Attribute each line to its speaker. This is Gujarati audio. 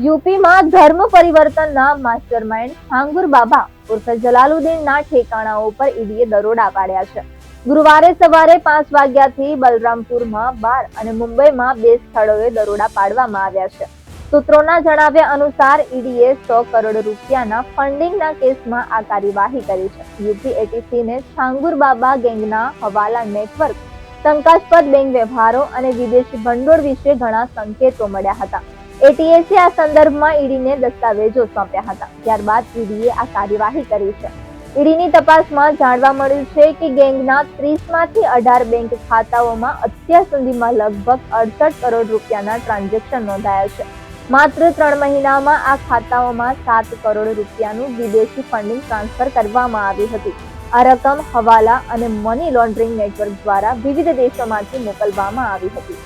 Speaker 1: યુપીમાં ધર્મ પરિવર્તનના માસ્ટરમાઇન્ડ હાંગુર બાબા ઉર્ફે જલાલુદ્દીનના ઠેકાણાઓ પર ઈડીએ દરોડા પાડ્યા છે. ગુરુવારે સવારે પાંચ વાગ્યાથી બલરામપુરમાં બાર અને મુંબઈમાં બે સ્થળોએ દરોડા પાડવામાં આવ્યા છે. સૂત્રોના જણાવ્યા અનુસાર ઈડીએ સો કરોડ રૂપિયાના ફંડિંગના કેસમાં આ કાર્યવાહી કરી છે. યુપી એટીસીને છાંગુર બાબા ગેંગના હવાલા નેટવર્ક, શંકાસ્પદ બેંક વ્યવહારો અને વિદેશી ભંડોળ વિશે ઘણા સંકેતો મળ્યા હતા. એટીએસે આ સંદર્ભમાં ઈડીને દસ્તાવેજો સોંપ્યા હતા. ત્યારબાદ ઈડીએ આ કાર્યવાહી કરી છે. ઈડીની તપાસમાં જાણવા મળ્યું છે કે ગેંગના ત્રીસમાંથી અઢાર બેંક ખાતાઓમાં અત્યાર સુધીમાં લગભગ અડસઠ કરોડ રૂપિયાના ટ્રાન્ઝેક્શન નોંધાયા છે. માત્ર ત્રણ મહિનામાં આ ખાતાઓમાં સાત કરોડ રૂપિયાનું વિદેશી ફંડિંગ ટ્રાન્સફર કરવામાં આવ્યું હતું. આ રકમ હવાલા અને મની લોન્ડરિંગ નેટવર્ક દ્વારા વિવિધ દેશોમાંથી મોકલવામાં આવી હતી.